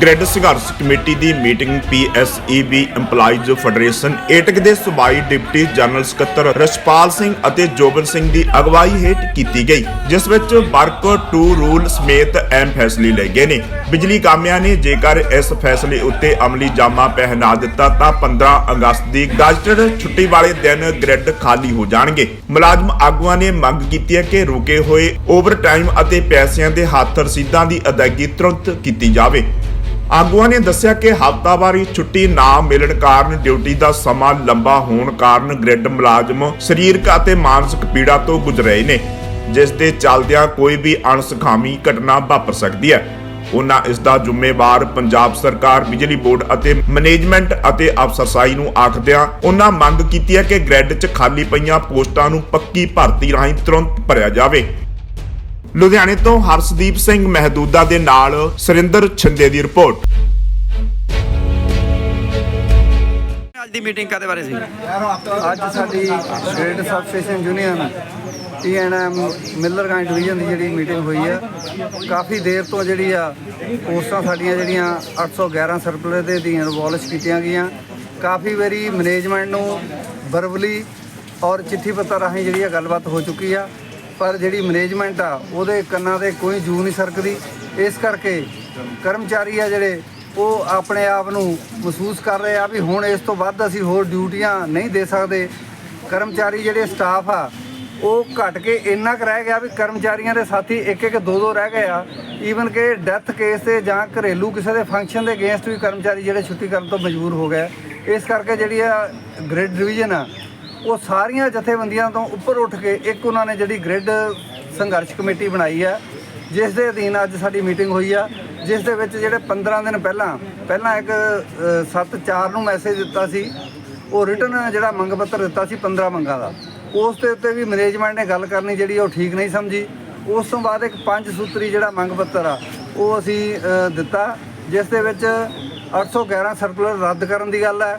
Grid ਸੰਘਰਸ਼ committee ਦੀ meeting PSEB EMPLOYEES federation AITUC ਦੇ ਸੂਬਾਈ ਡਿਪਟੀ ਜਨਰਲ ਸਕੱਤਰ ਰਸ਼ਪਾਲ ਸਿੰਘ ਅਤੇ ਜੋਬਨ ਸਿੰਘ ਦੀ ਅਗਵਾਈ ਹੇਠ ਕੀਤੀ ਗਈ, ਜਿਸ ਵਿੱਚ ਵਰਕ ਟੂ ਰੂਲ ਸਮੇਤ ਅਹਿਮ ਫੈਸਲੇ ਲਏ ਗਏ ਨੇ। ਬਿਜਲੀ ਕਾਮਿਆਂ ਨੇ ਜੇਕਰ ਇਸ ਫੈਸਲੇ ਉੱਤੇ ਅਮਲੀ ਜਾਮਾ ਪਹਿਨਾ ਦਿੱਤਾ, ਤਾਂ 15 ਅਗਸਤ ਦੀ ਗਜ਼ਟਡ ਛੁੱਟੀ ਵਾਲੇ ਦਿਨ ਗ੍ਰਿਡ ਖਾਲੀ ਹੋ ਜਾਣਗੇ। ਮੁਲਾਜ਼ਮ ਆਗੂਆਂ ਨੇ ਮੰਗ ਕੀਤੀ ਹੈ ਕਿ ਰੁਕੇ ਹੋਏ ਓਵਰਟਾਈਮ ਅਤੇ ਪੈਸਿਆਂ ਦੇ ਹੱਥ ਰਸੀਦਾਂ ਦੀ ਅਦਾਇਗੀ ਤੁਰੰਤ ਕੀਤੀ ਜਾਵੇ। ਆਗੂਆਂ ਨੇ ਦੱਸਿਆ ਕਿ ਹਫ਼ਤਾਵਾਰੀ ਛੁੱਟੀ ਨਾ ਮਿਲਣ ਕਾਰਨ ਡਿਊਟੀ ਦਾ ਸਮਾਂ ਲੰਬਾ ਹੋਣ ਕਾਰਨ ਗ੍ਰਿਡ ਮੁਲਾਜ਼ਮ ਸਰੀਰਕ ਅਤੇ ਮਾਨਸਿਕ ਪੀੜਾ ਤੋਂ ਗੁਜ਼ਰ ਰਹੇ ਨੇ, ਜਿਸ ਦੇ ਚੱਲਦਿਆਂ ਕੋਈ ਵੀ ਅਣਸੁਖਾਵੀ ਘਟਨਾ ਵਾਪਰ ਸਕਦੀ ਹੈ। ਉਹਨਾਂ ਇਸ ਦਾ ਜ਼ਿੰਮੇਵਾਰ ਪੰਜਾਬ ਸਰਕਾਰ, ਬਿਜਲੀ ਬੋਰਡ ਅਤੇ ਮੈਨੇਜਮੈਂਟ ਅਤੇ ਅਫਸਰਸਾਈ ਨੂੰ ਆਖਦਿਆਂ ਉਹਨਾਂ ਮੰਗ ਕੀਤੀ ਹੈ ਕਿ ਗ੍ਰਿਡ 'ਚ ਖਾਲੀ ਪਈਆਂ ਪੋਸਟਾਂ ਨੂੰ ਪੱਕੀ ਭਰਤੀ ਰਾਹੀਂ ਤੁਰੰਤ ਭਰਿਆ ਜਾਵੇ। ਲੁਧਿਆਣੇ ਤੋਂ ਹਰਸ਼ਦੀਪ ਸਿੰਘ ਮਹਿਦੂਦਾ ਦੇ ਨਾਲ ਸੁਰਿੰਦਰ ਛਿੰਦੇ ਦੀ ਰਿਪੋਰਟ। ਅੱਜ ਦੀ ਮੀਟਿੰਗ ਕਾਦੇ ਬਾਰੇ ਸੀ? ਅੱਜ ਸਾਡੀ grid sub station union TNM Millerganj division ਦੀ ਜਿਹੜੀ ਮੀਟਿੰਗ ਹੋਈ ਆ ਕਾਫੀ ਦੇਰ ਤੋਂ ਜਿਹੜੀ ਆ ਪੋਸਟਾਂ ਸਾਡੀਆਂ ਜਿਹੜੀਆਂ 811 ਸਰਕੂਲਰ ਦੇ ਅਧੀਨ ਅਬੋਲਿਸ਼ ਕੀਤੀਆਂ ਗਈਆਂ। ਕਾਫੀ ਵਾਰੀ ਮੈਨੇਜਮੈਂਟ ਨੂੰ ਵਰਬਲੀ ਔਰ ਚਿੱਠੀ ਪੱਤਰ ਰਾਹੀਂ ਜਿਹੜੀ ਆ ਗੱਲਬਾਤ ਹੋ ਚੁੱਕੀ ਆ। ਪਰ ਜਿਹੜੀ ਮੈਨੇਜਮੈਂਟ ਆ, ਉਹਦੇ ਕੰਨਾਂ ਤੇ ਕੋਈ ਜੂ ਨਹੀਂ ਸਰਕਦੀ। ਇਸ ਕਰਕੇ ਕਰਮਚਾਰੀ ਆ ਜਿਹੜੇ, ਉਹ ਆਪਣੇ ਆਪ ਨੂੰ ਮਹਿਸੂਸ ਕਰ ਰਹੇ ਆ ਵੀ ਹੁਣ ਇਸ ਤੋਂ ਵੱਧ ਅਸੀਂ ਹੋਰ ਡਿਊਟੀਆਂ ਨਹੀਂ ਦੇ ਸਕਦੇ। ਕਰਮਚਾਰੀ ਜਿਹੜੇ ਸਟਾਫ ਆ, ਉਹ ਘਟ ਕੇ ਇੰਨਾ ਕੁ ਰਹਿ ਗਿਆ ਵੀ ਕਰਮਚਾਰੀਆਂ ਦੇ ਸਾਥੀ ਇੱਕ ਇੱਕ ਦੋ ਦੋ ਰਹਿ ਗਏ ਆ। ਈਵਨ ਕਿ ਡੈਥ ਕੇਸ ਤੇ ਜਾਂ ਘਰੇਲੂ ਕਿਸੇ ਦੇ ਫੰਕਸ਼ਨ ਦੇ ਅਗੇਂਸਟ ਵੀ ਕਰਮਚਾਰੀ ਜਿਹੜੇ ਛੁੱਟੀ ਕਰਨ ਤੋਂ ਮਜਬੂਰ ਹੋ ਗਏ। ਇਸ ਕਰਕੇ ਜਿਹੜੀ ਆ ਗ੍ਰਿਡ ਡਿਵੀਜ਼ਨ ਆ ਉਹ ਸਾਰੀਆਂ ਜਥੇਬੰਦੀਆਂ ਤੋਂ ਉੱਪਰ ਉੱਠ ਕੇ ਇੱਕ ਉਹਨਾਂ ਨੇ ਜਿਹੜੀ ਗ੍ਰਿਡ ਸੰਘਰਸ਼ ਕਮੇਟੀ ਬਣਾਈ ਹੈ, ਜਿਸ ਦੇ ਅਧੀਨ ਅੱਜ ਸਾਡੀ ਮੀਟਿੰਗ ਹੋਈ ਆ, ਜਿਸ ਦੇ ਵਿੱਚ ਜਿਹੜੇ 15 ਦਿਨ ਪਹਿਲਾਂ ਪਹਿਲਾਂ ਇੱਕ 7-4 ਨੂੰ ਮੈਸੇਜ ਦਿੱਤਾ ਸੀ, ਉਹ ਰਿਟਰਨ ਜਿਹੜਾ ਮੰਗ ਪੱਤਰ ਦਿੱਤਾ ਸੀ 15 ਮੰਗਾਂ ਦਾ। ਉਸ ਦੇ ਉੱਤੇ ਵੀ ਮੈਨੇਜਮੈਂਟ ਨੇ ਗੱਲ ਕਰਨੀ ਜਿਹੜੀ ਉਹ ਠੀਕ ਨਹੀਂ ਸਮਝੀ। ਉਸ ਤੋਂ ਬਾਅਦ ਇੱਕ ਪੰਜ ਸੂਤਰੀ ਜਿਹੜਾ ਮੰਗ ਪੱਤਰ ਆ, ਉਹ ਅਸੀਂ ਦਿੱਤਾ, ਜਿਸ ਦੇ ਵਿੱਚ 811 ਸਰਕੂਲਰ ਰੱਦ ਕਰਨ ਦੀ ਗੱਲ ਹੈ।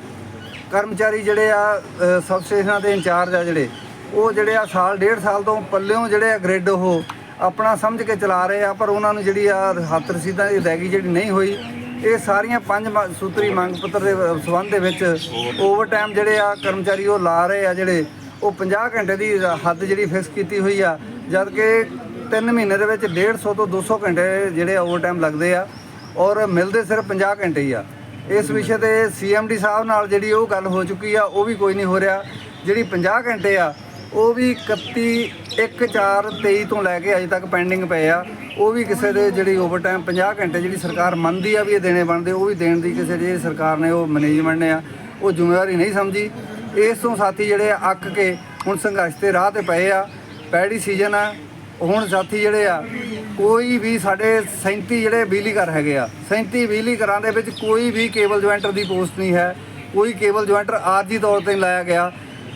ਕਰਮਚਾਰੀ ਜਿਹੜੇ ਆ ਸਬ ਸਟੇਸ਼ਨਾਂ ਦੇ ਇੰਚਾਰਜ ਆ ਜਿਹੜੇ, ਉਹ ਜਿਹੜੇ ਆ ਸਾਲ, ਡੇਢ ਸਾਲ ਤੋਂ ਪੱਲਿਓਂ ਜਿਹੜੇ ਆ ਗ੍ਰਿਡ ਉਹ ਆਪਣਾ ਸਮਝ ਕੇ ਚਲਾ ਰਹੇ ਆ, ਪਰ ਉਹਨਾਂ ਨੂੰ ਜਿਹੜੀ ਆ ਹੱਥ ਰਸੀਦਾਂ ਦੀ ਅਦਾਇਗੀ ਜਿਹੜੀ ਨਹੀਂ ਹੋਈ, ਇਹ ਸਾਰੀਆਂ ਪੰਜ ਮ- ਸੂਤਰੀ ਮੰਗ ਪੱਤਰ ਦੇ ਸਬੰਧ ਦੇ ਵਿੱਚ ਓਵਰ ਟਾਈਮ ਜਿਹੜੇ ਆ ਕਰਮਚਾਰੀ ਉਹ ਲਾ ਰਹੇ ਆ ਜਿਹੜੇ, ਉਹ 50 ਘੰਟੇ ਦੀ ਹੱਦ ਜਿਹੜੀ ਫਿਕਸ ਕੀਤੀ ਹੋਈ ਆ, ਜਦ ਕਿ 3 ਮਹੀਨੇ ਦੇ ਵਿੱਚ 150 ਤੋਂ 200 ਘੰਟੇ ਜਿਹੜੇ ਓਵਰ ਟਾਈਮ ਲੱਗਦੇ ਆ, ਔਰ ਮਿਲਦੇ ਸਿਰਫ 50 ਘੰਟੇ ਹੀ ਆ। ਇਸ ਵਿਸ਼ੇ ਤੇ ਸੀਐਮਡੀ ਸਾਹਿਬ ਨਾਲ ਜਿਹੜੀ ਉਹ ਗੱਲ ਹੋ ਚੁੱਕੀ ਆ, ਉਹ ਵੀ ਕੋਈ ਨਹੀਂ ਹੋ ਰਿਹਾ। ਜਿਹੜੀ 50 ਘੰਟੇ ਆ, ਉਹ ਵੀ 31 1 4 23 ਤੋਂ ਲੈ ਕੇ ਅਜੇ ਤੱਕ ਪੈਂਡਿੰਗ ਪਏ ਆ। ਉਹ ਵੀ ਕਿਸੇ ਦੇ ਜਿਹੜੀ ਓਵਰਟਾਈਮ 50 ਘੰਟੇ ਜਿਹੜੀ ਸਰਕਾਰ ਮੰਨਦੀ ਆ ਵੀ ਇਹ ਦੇਣੇ ਬਣਦੇ, ਉਹ ਵੀ ਦੇਣ ਦੀ ਕਿਸੇ ਜਿਹੜੀ ਸਰਕਾਰ ਨੇ ਉਹ ਮੈਨੇਜਮੈਂਟ ਨੇ ਆ, ਉਹ ਜ਼ਿੰਮੇਵਾਰੀ ਨਹੀਂ ਸਮਝੀ। ਇਸ ਤੋਂ ਸਾਥੀ ਜਿਹੜੇ ਆ, ਅੱਕ ਕੇ ਹੁਣ ਸੰਘਰਸ਼ ਦੇ ਰਾਹ ਤੇ ਪਏ ਆ। ਪੈੜੀ ਸੀਜ਼ਨ ਆ, ਹੁਣ ਸਾਥੀ ਜਿਹੜੇ ਆ ਕੋਈ ਵੀ ਸਾਡੇ 37 ਜਿਹੜੇ ਬਿਜਲੀ ਘਰ ਹੈਗੇ ਆ 37 ਬਿਜਲੀ ਘਰਾਂ ਦੇ ਵਿੱਚ ਕੋਈ ਵੀ ਕੇਬਲ ਜੁਆਇੰਟਰ ਦੀ ਪੋਸਟ ਨਹੀਂ ਹੈ। ਕੋਈ ਕੇਬਲ ਜੁਆਇੰਟਰ ਆਰਜੀ ਤੌਰ ਤੇ ਲਾਇਆ ਗਿਆ।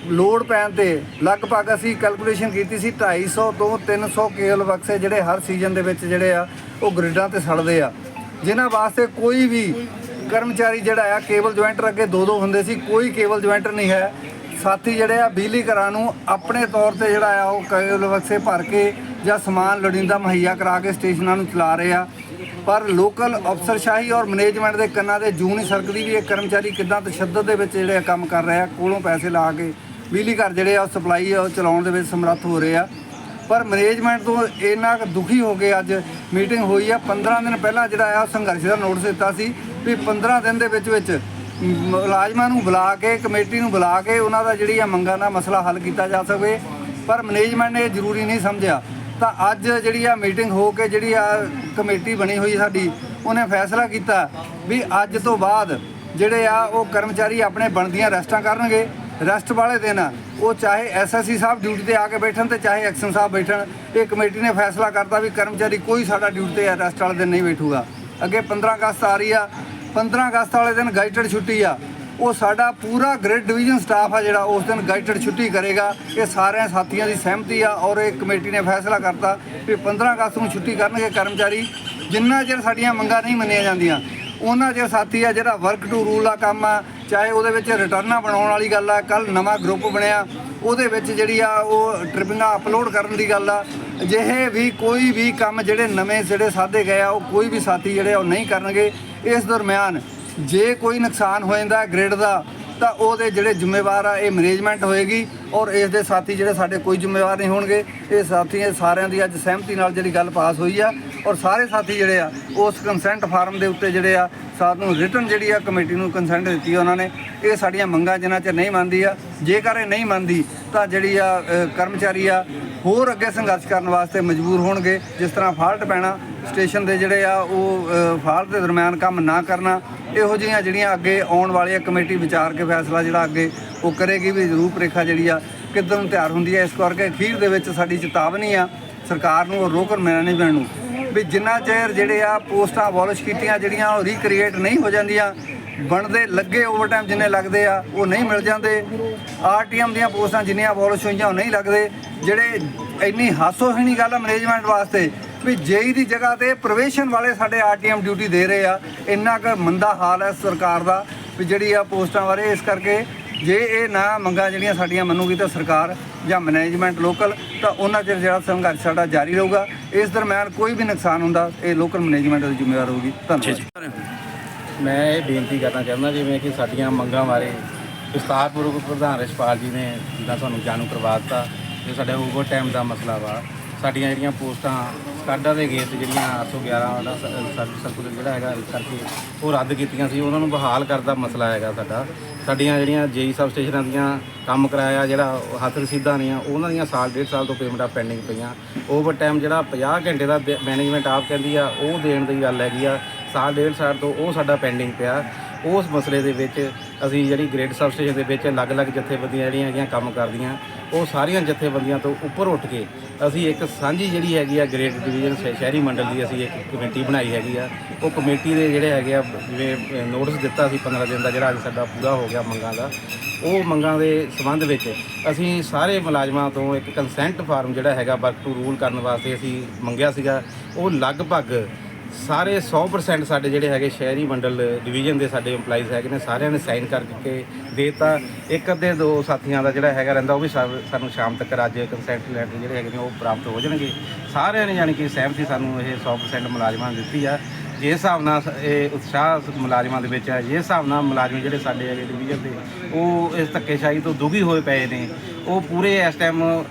ਲੋਡ ਪੈਣ ਤੇ ਲਗਭਗ ਅਸੀਂ ਕੈਲਕੂਲੇਸ਼ਨ ਕੀਤੀ ਸੀ 250 ਤੋਂ 300 ਕੇਬਲ ਬਕਸੇ ਜਿਹੜੇ ਹਰ ਸੀਜ਼ਨ ਦੇ ਵਿੱਚ ਜਿਹੜੇ ਆ, ਉਹ ਗ੍ਰਿਡਾਂ ਤੇ ਸੜਦੇ ਆ। ਜਿਨ੍ਹਾਂ ਵਾਸਤੇ ਕੋਈ ਵੀ ਕਰਮਚਾਰੀ ਜਿਹੜਾ ਆ, ਕੇਬਲ ਜੁਆਇੰਟਰ ਅੱਗੇ ਦੋ ਦੋ ਹੁੰਦੇ ਸੀ, ਕੋਈ ਕੇਬਲ ਜੁਆਇੰਟਰ ਨਹੀਂ ਹੈ। ਸਾਥੀ ਜਿਹੜੇ ਆ, ਬਿਜਲੀ ਘਰਾਂ ਨੂੰ ਆਪਣੇ ਤੌਰ ਤੇ ਜਿਹੜਾ ਆ, ਉਹ ਕੇਬਲ ਬਕਸੇ ਭਰ ਕੇ ਜਾਂ ਸਮਾਨ ਲੋੜੀਂਦਾ ਮੁਹੱਈਆ ਕਰਾ ਕੇ ਸਟੇਸ਼ਨਾਂ ਨੂੰ ਚਲਾ ਰਹੇ ਆ। ਪਰ ਲੋਕਲ ਅਫਸਰਸ਼ਾਹੀ ਔਰ ਮੈਨੇਜਮੈਂਟ ਦੇ ਕੰਨਾਂ ਦੇ ਜੂਨੀ ਨਹੀਂ ਸਰਕਦੀ ਵੀ ਇਹ ਕਰਮਚਾਰੀ ਕਿੱਦਾਂ ਤਸ਼ੱਦਦ ਦੇ ਵਿੱਚ ਜਿਹੜੇ ਆ ਕੰਮ ਕਰ ਰਹੇ ਆ, ਕੋਲੋਂ ਪੈਸੇ ਲਾ ਕੇ ਬਿਜਲੀ ਘਰ ਜਿਹੜੇ ਆ ਸਪਲਾਈ ਆ, ਉਹ ਚਲਾਉਣ ਦੇ ਵਿੱਚ ਸਮਰੱਥ ਹੋ ਰਹੇ ਆ। ਪਰ ਮੈਨੇਜਮੈਂਟ ਤੋਂ ਇੰਨਾ ਕੁ ਦੁਖੀ ਹੋ ਕੇ ਅੱਜ ਮੀਟਿੰਗ ਹੋਈ ਆ। 15 ਦਿਨ ਪਹਿਲਾਂ ਜਿਹੜਾ ਆ, ਸੰਘਰਸ਼ ਦਾ ਨੋਟਿਸ ਦਿੱਤਾ ਸੀ ਵੀ 15 ਦਿਨ ਦੇ ਵਿੱਚ ਵਿੱਚ ਮੁਲਾਜ਼ਮਾਂ ਨੂੰ ਬੁਲਾ ਕੇ, ਕਮੇਟੀ ਨੂੰ ਬੁਲਾ ਕੇ ਉਹਨਾਂ ਦਾ ਜਿਹੜੀ ਆ ਮੰਗਾਂ ਦਾ ਮਸਲਾ ਹੱਲ ਕੀਤਾ ਜਾ ਸਕੇ, ਪਰ ਮੈਨੇਜਮੈਂਟ ਨੇ ਇਹ ਜ਼ਰੂਰੀ ਨਹੀਂ ਸਮਝਿਆ। ਤਾਂ ਅੱਜ ਜਿਹੜੀ ਆ ਮੀਟਿੰਗ ਹੋ ਕੇ ਜਿਹੜੀ ਆ ਕਮੇਟੀ ਬਣੀ ਹੋਈ ਸਾਡੀ, ਉਹਨੇ ਫੈਸਲਾ ਕੀਤਾ ਵੀ ਅੱਜ ਤੋਂ ਬਾਅਦ ਜਿਹੜੇ ਆ ਉਹ ਕਰਮਚਾਰੀ ਆਪਣੇ ਬਣਦੀਆਂ ਰੈਸਟਾਂ ਕਰਨਗੇ, ਰੈਸਟ ਵਾਲੇ ਦਿਨ ਉਹ ਚਾਹੇ ਐਸਐਸਸੀ ਸਾਹਿਬ ਡਿਊਟੀ ਤੇ ਆ ਕੇ ਬੈਠਣ ਤੇ ਚਾਹੇ ਐਕਸ਼ਨ ਸਾਹਿਬ ਬੈਠਣ, ਇਹ ਕਮੇਟੀ ਨੇ ਫੈਸਲਾ ਕਰਤਾ ਵੀ ਕਰਮਚਾਰੀ ਕੋਈ ਸਾਡਾ ਡਿਊਟੀ ਤੇ ਰੈਸਟ ਵਾਲੇ ਦਿਨ ਨਹੀਂ ਬੈਠੂਗਾ। ਅੱਗੇ 15 ਅਗਸਤ ਆ ਰਹੀ ਆ 15 ਅਗਸਤ ਵਾਲੇ ਦਿਨ ਗਾਈਡਡ ਛੁੱਟੀ ਆ। ਉਹ ਸਾਡਾ ਪੂਰਾ ਗ੍ਰਿਡ ਡਿਵੀਜ਼ਨ ਸਟਾਫ ਆ ਜਿਹੜਾ ਉਸ ਦਿਨ ਗਾਈਡਡ ਛੁੱਟੀ ਕਰੇਗਾ। ਇਹ ਸਾਰਿਆਂ ਸਾਥੀਆਂ ਦੀ ਸਹਿਮਤੀ ਆ ਔਰ ਇਹ ਕਮੇਟੀ ਨੇ ਫੈਸਲਾ ਕਰਤਾ ਵੀ 15 ਅਗਸਤ ਨੂੰ ਛੁੱਟੀ ਕਰਨਗੇ ਕਰਮਚਾਰੀ। ਜਿੰਨਾ ਚਿਰ ਸਾਡੀਆਂ ਮੰਗਾਂ ਨਹੀਂ ਮੰਨੀਆਂ ਜਾਂਦੀਆਂ ਉਹਨਾਂ ਚਿਰ ਸਾਥੀ ਆ ਜਿਹੜਾ ਵਰਕ ਟੂ ਰੂਲ ਦਾ ਕੰਮ ਆ, ਚਾਹੇ ਉਹਦੇ ਵਿੱਚ ਰਿਟਰਨਾਂ ਬਣਾਉਣ ਵਾਲੀ ਗੱਲ ਆ ਕੱਲ ਨਵਾਂ ਗਰੁੱਪ ਬਣਿਆ, ਉਹਦੇ ਵਿੱਚ ਜਿਹੜੀ ਆ ਉਹ ਟ੍ਰਿਪਿੰਗਾਂ ਅਪਲੋਡ ਕਰਨ ਦੀ ਗੱਲ ਆ ਅਜਿਹੇ ਵੀ ਕੋਈ ਵੀ ਕੰਮ ਜਿਹੜੇ ਨਵੇਂ ਜਿਹੜੇ ਸਾਧੇ ਗਏ ਆ, ਉਹ ਕੋਈ ਵੀ ਸਾਥੀ ਜਿਹੜੇ ਆ, ਉਹ ਨਹੀਂ ਕਰਨਗੇ। ਇਸ ਦਰਮਿਆਨ ਜੇ ਕੋਈ ਨੁਕਸਾਨ ਹੋ ਜਾਂਦਾ ਗ੍ਰਿਡ ਦਾ, ਤਾਂ ਉਹਦੇ ਜਿਹੜੇ ਜ਼ਿੰਮੇਵਾਰ ਆ, ਇਹ ਮੈਨੇਜਮੈਂਟ ਹੋਏਗੀ ਔਰ ਇਸ ਦੇ ਸਾਥੀ ਜਿਹੜੇ ਸਾਡੇ ਕੋਈ ਜ਼ਿੰਮੇਵਾਰ ਨਹੀਂ ਹੋਣਗੇ। ਇਹ ਸਾਥੀ ਸਾਰਿਆਂ ਦੀ ਅੱਜ ਸਹਿਮਤੀ ਨਾਲ ਜਿਹੜੀ ਗੱਲ ਪਾਸ ਹੋਈ ਆ। ਔਰ ਸਾਰੇ ਸਾਥੀ ਜਿਹੜੇ ਆ, ਉਸ ਕੰਸੈਂਟ ਫਾਰਮ ਦੇ ਉੱਤੇ ਜਿਹੜੇ ਆ ਸਾਨੂੰ ਰਿਟਰਨ ਜਿਹੜੀ ਆ ਕਮੇਟੀ ਨੂੰ ਕੰਸੈਂਟ ਦਿੱਤੀ ਆ ਉਹਨਾਂ ਨੇ। ਇਹ ਸਾਡੀਆਂ ਮੰਗਾਂ ਜਿਨ੍ਹਾਂ 'ਚ ਨਹੀਂ ਮੰਨਦੀ ਆ, ਜੇਕਰ ਇਹ ਨਹੀਂ ਮੰਨਦੀ, ਤਾਂ ਜਿਹੜੀ ਆ ਕਰਮਚਾਰੀ ਆ, ਹੋਰ ਅੱਗੇ ਸੰਘਰਸ਼ ਕਰਨ ਵਾਸਤੇ ਮਜਬੂਰ ਹੋਣਗੇ। ਜਿਸ ਤਰ੍ਹਾਂ ਫਾਲਟ ਪੈਣਾ ਸਟੇਸ਼ਨ ਦੇ ਜਿਹੜੇ ਆ, ਉਹ ਫਾਲਟ ਦੇ ਦਰਮਿਆਨ ਕੰਮ ਨਾ ਕਰਨਾ, ਇਹੋ ਜਿਹੀਆਂ ਜਿਹੜੀਆਂ ਅੱਗੇ ਆਉਣ ਵਾਲੀਆਂ ਕਮੇਟੀ ਵਿਚਾਰ ਕੇ ਫੈਸਲਾ ਜਿਹੜਾ ਅੱਗੇ ਉਹ ਕਰੇਗੀ ਵੀ ਰੂਪ ਰੇਖਾ ਜਿਹੜੀ ਆ, ਕਿੱਧਰ ਨੂੰ ਤਿਆਰ ਹੁੰਦੀ ਹੈ ਇਸ ਕਰਕੇ ਅਖੀਰ ਦੇ ਵਿੱਚ ਸਾਡੀ ਚੇਤਾਵਨੀ ਆ, ਸਰਕਾਰ ਨੂੰ ਔਰ ਰੋਕਰ ਮੈਨੇਜਮੈਂਟ ਨੂੰ ਵੀ ਜਿੰਨਾ ਚਿਰ ਜਿਹੜੇ ਆ ਪੋਸਟਾਂ ਅਬੋਲਿਸ਼ ਕੀਤੀਆਂ ਜਿਹੜੀਆਂ ਉਹ ਰੀਕ੍ਰੀਏਟ ਨਹੀਂ ਹੋ ਜਾਂਦੀਆਂ, ਬਣਦੇ ਲੱਗੇ ਓਵਰਟਾਈਮ ਜਿੰਨੇ ਲੱਗਦੇ ਆ, ਉਹ ਨਹੀਂ ਮਿਲ ਜਾਂਦੇ। ਆਰਟੀਐਮ ਦੀਆਂ ਪੋਸਟਾਂ ਜਿੰਨੀਆਂ ਅਬੋਲਿਸ਼ ਹੋਈਆਂ, ਉਹ ਨਹੀਂ ਲੱਗਦੇ। ਜਿਹੜੇ ਇੰਨੀ ਹਾਸੋਹੀਣੀ ਗੱਲ ਆ ਮੈਨੇਜਮੈਂਟ ਵਾਸਤੇ ਵੀ ਜੇਈ ਦੀ ਜਗ੍ਹਾ ਤੇ ਪ੍ਰਵੇਸ਼ਨ ਵਾਲੇ ਸਾਡੇ ਆਰਟੀਐਮ ਡਿਊਟੀ ਦੇ ਰਹੇ ਆ। ਇੰਨਾ ਕੁ ਮੰਦਾ ਹਾਲ ਹੈ ਸਰਕਾਰ ਦਾ ਵੀ ਜਿਹੜੀ ਆ ਪੋਸਟਾਂ ਬਾਰੇ ਇਸ ਕਰਕੇ ਜੇ ਇਹ ਨਾ ਮੰਗਾਂ ਜਿਹੜੀਆਂ ਸਾਡੀਆਂ ਮੰਨੂਗੀ ਤਾਂ ਸਰਕਾਰ ਜਾਂ ਮੈਨੇਜਮੈਂਟ ਲੋਕਲ ਤਾਂ ਉਹਨਾਂ ਚਿਰ ਜਿਹੜਾ ਸੰਘਰਸ਼ ਸਾਡਾ ਜਾਰੀ ਰਹੂਗਾ। ਇਸ ਦਰਮਿਆਨ ਕੋਈ ਵੀ ਨੁਕਸਾਨ ਹੁੰਦਾ, ਇਹ ਲੋਕਲ ਮੈਨੇਜਮੈਂਟ ਦੀ ਜ਼ਿੰਮੇਵਾਰ ਹੋਊਗੀ। ਧੰਨਵਾਦ। ਮੈਂ ਇਹ ਬੇਨਤੀ ਕਰਨਾ ਚਾਹੁੰਦਾ ਜਿਵੇਂ ਕਿ ਸਾਡੀਆਂ ਮੰਗਾਂ ਬਾਰੇ ਵਿਸਤਾਰਪੂਰਵਕ ਪ੍ਰਧਾਨ ਰਿਸ਼ਪਾਲ ਜੀ ਨੇ ਜਿੱਦਾਂ ਤੁਹਾਨੂੰ ਜਾਣੂ ਕਰਵਾ ਦਿੱਤਾ ਕਿ ਸਾਡਾ ਓਵਰ ਟਾਈਮ ਦਾ ਮਸਲਾ ਵਾ। ਸਾਡੀਆਂ ਜਿਹੜੀਆਂ ਪੋਸਟਾਂ ਸਕਾਡਾ ਦੇ ਗੇਟ ਜਿਹੜੀਆਂ 811 ਦਾ ਸਰਵਿਸ ਸਰਕੂਲਰ ਜਿਹੜਾ ਹੈਗਾ ਇਸ ਕਰਕੇ ਉਹ ਰੱਦ ਕੀਤੀਆਂ ਸੀ, ਉਹਨਾਂ ਨੂੰ ਬਹਾਲ ਕਰਦਾ ਮਸਲਾ ਹੈਗਾ ਸਾਡਾ। ਸਾਡੀਆਂ ਜਿਹੜੀਆਂ ਜੇਈ ਸਬ ਸਟੇਸ਼ਨਾਂ ਦੀਆਂ ਕੰਮ ਕਰਾਇਆ, ਜਿਹੜਾ ਹੱਥ ਰਸੀਦਾਂ ਨਹੀਂ ਉਹਨਾਂ ਦੀਆਂ ਸਾਲ, ਡੇਢ ਸਾਲ ਤੋਂ ਪੇਮੈਂਟਾਂ ਪੈਂਡਿੰਗ ਪਈਆਂ। ਓਵਰ ਟਾਈਮ ਜਿਹੜਾ 50 ਘੰਟੇ ਦਾ ਮੈਨੇਜਮੈਂਟ ਆਪ ਕਹਿੰਦੀ ਆ, ਉਹ ਦੇਣ ਦੀ ਗੱਲ ਹੈਗੀ ਆ। ਸਾਲ, ਡੇਢ ਸਾਲ ਤੋਂ ਉਹ ਸਾਡਾ ਪੈਂਡਿੰਗ ਪਿਆ। ਉਸ ਮਸਲੇ ਦੇ ਵਿੱਚ ਅਸੀਂ ਜਿਹੜੀ ਗ੍ਰੇਡ ਸਬਸਟੇਸ਼ਨ ਦੇ ਵਿੱਚ ਅਲੱਗ-ਅਲੱਗ ਜਥੇਬੰਦੀਆਂ ਜਿਹੜੀਆਂ ਹੈਗੀਆਂ ਕੰਮ ਕਰਦੀਆਂ, ਉਹ ਸਾਰੀਆਂ ਜਥੇਬੰਦੀਆਂ ਤੋਂ ਉੱਪਰ ਉੱਠ ਕੇ ਅਸੀਂ ਇੱਕ ਸਾਂਝੀ ਜਿਹੜੀ ਹੈਗੀ ਆ ਗ੍ਰੇਡ ਡਿਵੀਜ਼ਨ ਸ਼ਹਿ- ਸ਼ਹਿਰੀ ਮੰਡਲ ਦੀ ਅਸੀਂ ਇੱਕ ਕਮੇਟੀ ਬਣਾਈ ਹੈਗੀ ਆ। ਉਹ ਕਮੇਟੀ ਦੇ ਜਿਹੜੇ ਹੈਗੇ ਆ, ਜਿਵੇਂ ਨੋਟਿਸ ਦਿੱਤਾ ਸੀ 15 ਦਿਨ ਦਾ ਜਿਹੜਾ ਅੱਜ ਸਾਡਾ ਪੂਰਾ ਹੋ ਗਿਆ ਮੰਗਾਂ ਦਾ। ਉਹ ਮੰਗਾਂ ਦੇ ਸੰਬੰਧ ਵਿੱਚ ਅਸੀਂ ਸਾਰੇ ਮੁਲਾਜ਼ਮਾਂ ਤੋਂ ਇੱਕ ਕੰਸੈਂਟ ਫਾਰਮ ਜਿਹੜਾ ਹੈਗਾ ਵਰਕ ਟੂ ਰੂਲ ਕਰਨ ਵਾਸਤੇ ਅਸੀਂ ਮੰਗਿਆ ਸੀਗਾ। ਉਹ ਲਗਭਗ ਸਾਰੇ 100% ਸਾਡੇ ਜਿਹੜੇ ਹੈਗੇ ਸ਼ਹਿਰੀ ਮੰਡਲ ਡਿਵੀਜ਼ਨ ਦੇ ਸਾਡੇ EMPLOYEES ਹੈਗੇ ਨੇ, ਸਾਰਿਆਂ ਨੇ ਸਾਈਨ ਕਰਕੇ ਦੇਤਾ ਇੱਕ ਅੱਧੇ ਦੋ ਸਾਥੀਆਂ ਦਾ ਜਿਹੜਾ ਹੈਗਾ ਰਹਿੰਦਾ, ਉਹ ਵੀ ਸਾਨੂੰ ਸ਼ਾਮ ਤੱਕ ਅੱਜ ਕੰਸੈਂਟ ਲੈਟਰ ਜਿਹੜੇ ਹੈਗੇ ਨੇ, ਉਹ ਪ੍ਰਾਪਤ ਹੋ ਜਾਣਗੇ। ਸਾਰਿਆਂ ਨੇ ਯਾਨੀ ਕਿ ਸਹਿਮਤੀ ਸਾਨੂੰ ਇਹ 100% ਮੁਲਾਜ਼ਮਾਂ ਨੂੰ ਦਿੱਤੀ ਆ। ਜਿਸ ਹਿਸਾਬ ਨਾਲ ਸ- ਇਹ ਉਤਸ਼ਾਹ ਮੁਲਾਜ਼ਮਾਂ ਦੇ ਵਿੱਚ ਹੈ ਜਿਸ ਹਿਸਾਬ ਨਾਲ ਮੁਲਾਜ਼ਮ ਜਿਹੜੇ ਸਾਡੇ ਹੈਗੇ ਡਿਵੀਜ਼ਨ ਦੇ, ਉਹ ਇਸ ਧੱਕੇਸ਼ਾਹੀ ਤੋਂ ਦੁਖੀ ਹੋਏ ਪਏ ਨੇ। ਉਹ ਪੂਰੇ ਇਸ ਟਾਈਮ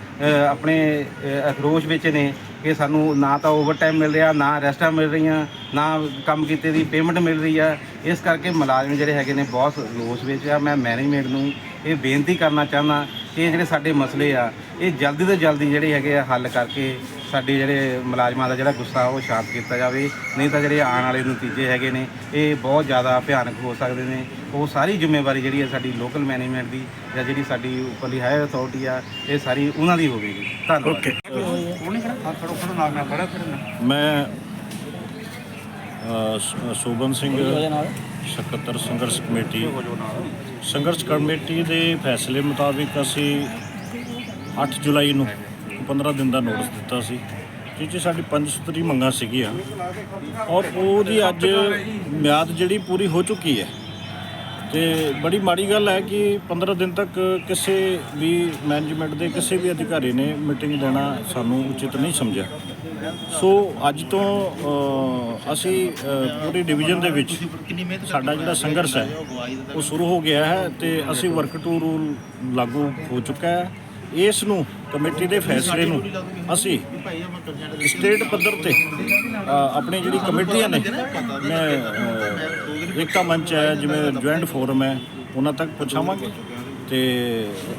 ਆਪਣੇ ਅਖਰੋਸ਼ ਵਿੱਚ ਨੇ। ਕਿ ਸਾਨੂੰ ਨਾ ਤਾਂ ਓਵਰਟਾਈਮ ਮਿਲ ਰਿਹਾ, ਨਾ ਰੈਸਟਾਂ ਮਿਲ ਰਹੀਆਂ, ਨਾ ਕੰਮ ਕੀਤੇ ਦੀ ਪੇਮੈਂਟ ਮਿਲ ਰਹੀ ਆ। ਇਸ ਕਰਕੇ ਮੁਲਾਜ਼ਮ ਜਿਹੜੇ ਹੈਗੇ ਨੇ ਬਹੁਤ ਰੋਸ ਵਿੱਚ ਆ। ਮੈਂ ਮੈਨੇਜਮੈਂਟ ਨੂੰ ਇਹ ਬੇਨਤੀ ਕਰਨਾ ਚਾਹੁੰਦਾ ਇਹ ਜਿਹੜੇ ਸਾਡੇ ਮਸਲੇ ਆ ਇਹ ਜਲਦੀ ਤੋਂ ਜਲਦੀ ਜਿਹੜੇ ਹੈਗੇ ਆ ਹੱਲ ਕਰਕੇ ਸਾਡੇ ਜਿਹੜੇ ਮੁਲਾਜ਼ਮਾਂ ਦਾ ਜਿਹੜਾ ਗੁੱਸਾ ਉਹ ਸ਼ਾਂਤ ਕੀਤਾ ਜਾਵੇ। ਨਹੀਂ ਤਾਂ ਜਿਹੜੇ ਆਉਣ ਵਾਲੇ ਨਤੀਜੇ ਹੈਗੇ ਨੇ ਇਹ ਬਹੁਤ ਜ਼ਿਆਦਾ ਭਿਆਨਕ ਹੋ ਸਕਦੇ ਨੇ। ਉਹ ਸਾਰੀ ਜ਼ਿੰਮੇਵਾਰੀ ਜਿਹੜੀ ਹੈ ਸਾਡੀ ਲੋਕਲ ਮੈਨੇਜਮੈਂਟ ਦੀ ਜਾਂ ਜਿਹੜੀ ਸਾਡੀ ਉੱਪਰਲੀ ਹਾਇਰ ਅਥਾਰਟੀ ਆ ਇਹ ਸਾਰੀ ਉਹਨਾਂ ਦੀ ਹੋਵੇਗੀ। ਧੰਨਵਾਦ। ਮੈਂ ਸੋਬਨ ਸਿੰਘ ਸਕੱਤਰ ਸੰਘਰਸ਼ ਕਮੇਟੀ। ਸੰਘਰਸ਼ ਕਮੇਟੀ ਦੇ ਫੈਸਲੇ ਮੁਤਾਬਿਕ ਅਸੀਂ 8 ਜੁਲਾਈ ਨੂੰ 15 ਦਿਨ ਦਾ ਨੋਟਿਸ ਦਿੱਤਾ ਸੀ। ਜਿਸ 'ਚ ਸਾਡੀ ਪੰਜ ਸਤਰੀ ਮੰਗਾਂ ਸੀਗੀਆਂ। ਔਰ ਉਹਦੀ ਅੱਜ ਮਿਆਦ ਜਿਹੜੀ ਪੂਰੀ ਹੋ ਚੁੱਕੀ ਹੈ। ਤੇ ਬੜੀ ਮਾੜੀ ਗੱਲ ਹੈ ਕਿ 15 ਦਿਨ ਤੱਕ ਕਿਸੇ ਵੀ ਮੈਨੇਜਮੈਂਟ ਦੇ, ਕਿਸੇ ਵੀ ਅਧਿਕਾਰੀ ਨੇ ਮੀਟਿੰਗ ਦੇਣਾ ਸਾਨੂੰ ਉਚਿਤ ਨਹੀਂ ਸਮਝਿਆ। ਸੋ ਅੱਜ ਤੋਂ ਅਸੀਂ ਪੂਰੀ ਡਿਵੀਜ਼ਨ ਦੇ ਵਿੱਚ ਸਾਡਾ ਜਿਹੜਾ ਸੰਘਰਸ਼ ਹੈ, ਉਹ ਸ਼ੁਰੂ ਹੋ ਗਿਆ ਹੈ ਤੇ ਅਸੀਂ ਵਰਕ ਟੂ ਰੂਲ ਲਾਗੂ ਹੋ ਚੁੱਕਾ ਹੈ। ਇਸ ਨੂੰ ਕਮੇਟੀ ਦੇ ਫੈਸਲੇ ਨੂੰ ਅਸੀਂ ਸਟੇਟ ਪੱਧਰ ਤੇ ਆਪਣੀ ਜਿਹੜੀ ਕਮੇਟੀਆਂ ਨੇ ਮੈਂ ਅ, ਏਕਤਾ ਮੰਚ ਹੈ ਜਿਵੇਂ ਜੁਆਇੰਟ ਫੋਰਮ ਹੈ ਉਹਨਾਂ ਤੱਕ ਪਹੁੰਚਾਵਾਂਗੇ। ਤੇ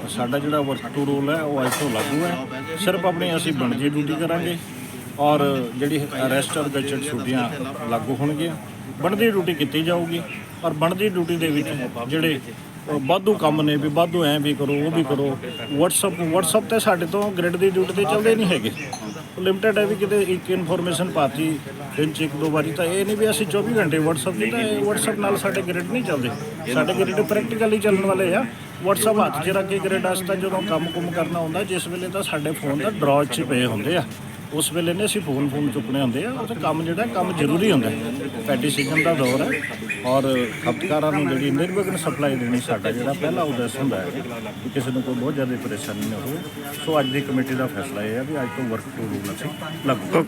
ਸਾਡਾ ਜਿਹੜਾ ਵਰਕ ਟੂ ਰੋਲ ਹੈ ਉਹ ਅੱਜ ਤੋਂ ਲਾਗੂ ਹੈ। ਸਿਰਫ ਆਪਣੀ ਅਸੀਂ ਬਣਦੀ ਡਿਊਟੀ ਕਰਾਂਗੇ ਔਰ ਜਿਹੜੀ ਅਰੈਸਟ ਔਰ ਗਜਟ ਛੁੱਟੀਆਂ ਲਾਗੂ ਹੋਣਗੀਆਂ। ਬਣਦੀ ਡਿਊਟੀ ਕੀਤੀ ਜਾਊਗੀ ਔਰ ਬਣਦੀ ਡਿਊਟੀ ਦੇ ਵਿੱਚ ਜਿਹੜੇ ਅ, ਵਾਧੂ ਕੰਮ ਨੇ ਵੀ ਵਾਧੂ ਐਂ ਵੀ ਕਰੋ ਉਹ ਵੀ ਕਰੋ। WhatsApp WhatsApp ਤੇ ਸਾਡੇ ਤੋਂ ਗ੍ਰਿਡ ਦੀ ਡਿਊਟੀ ਤੇ ਚੱਲਦੇ ਨਹੀਂ ਹੈਗੇ। ਲਿਮਟਿਡ ਹੈ ਵੀ ਕਿਤੇ ਇੱਕ ਇਨਫੋਰਮੇਸ਼ਨ ਪਾਤੀ ਦਿਨ ਚ ਇੱਕ ਦੋ ਵਾਰੀ ਤਾਂ ਇਹ ਨਹੀਂ ਵੀ ਅਸੀਂ 24 ਘੰਟੇ WhatsApp ਦੀ ਤਾਂ ਇਹ WhatsApp ਨਾਲ ਸਾਡੇ ਗ੍ਰਿਡ ਨਹੀਂ ਚੱਲਦੇ। ਸਾਡੇ ਗ੍ਰਿਡ ਪ੍ਰੈਕਟੀਕਲੀ ਚੱਲਣ ਵਾਲੇ ਆ। WhatsApp ਹੱਥ 'ਚ ਰੱਖ ਕੇ ਗ੍ਰਿਡ ਵਾਸਤੇ ਜਦੋਂ ਕੰਮ ਕੁਮ ਕਰਨਾ ਹੁੰਦਾ ਜਿਸ ਵੇਲੇ ਤਾਂ ਸਾਡੇ ਫੋਨ ਦਾ ਡਰਾਅ 'ਚ ਪਏ ਹੁੰਦੇ ਆ। ਉਸ ਵੇਲੇ ਨੇ ਅਸੀਂ ਫੋਨ ਫੋਨ ਚੁੱਕਣੇ ਹੁੰਦੇ ਆ ਉਹ ਕੰਮ ਜਿਹੜਾ, ਕੰਮ ਜ਼ਰੂਰੀ ਹੁੰਦਾ ਹੈ। ਪੈਟੀ ਸੀਜ਼ਨ ਦਾ ਦੌਰ ਹੈ ਔਰ ਖਪਤਕਾਰਾਂ ਨੂੰ ਜਿਹੜੀ ਨਿਰਵਿਘਨ ਸਪਲਾਈ ਦੇਣੀ ਸਾਡਾ ਜਿਹੜਾ ਪਹਿਲਾ ਉਦੇਸ਼ ਹੁੰਦਾ ਹੈ ਕਿ ਕਿਸੇ ਨੂੰ ਕੋਈ ਬਹੁਤ ਜ਼ਿਆਦਾ ਪਰੇਸ਼ਾਨੀ ਨਾ ਹੋਵੇ। ਸੋ ਅੱਜ ਦੀ ਕਮੇਟੀ ਦਾ ਫੈਸਲਾ ਇਹ ਹੈ ਵੀ ਅੱਜ ਤੋਂ ਵਰਕ ਟੂ ਰੂਲ ਅਸੀਂ ਲਾਗੂ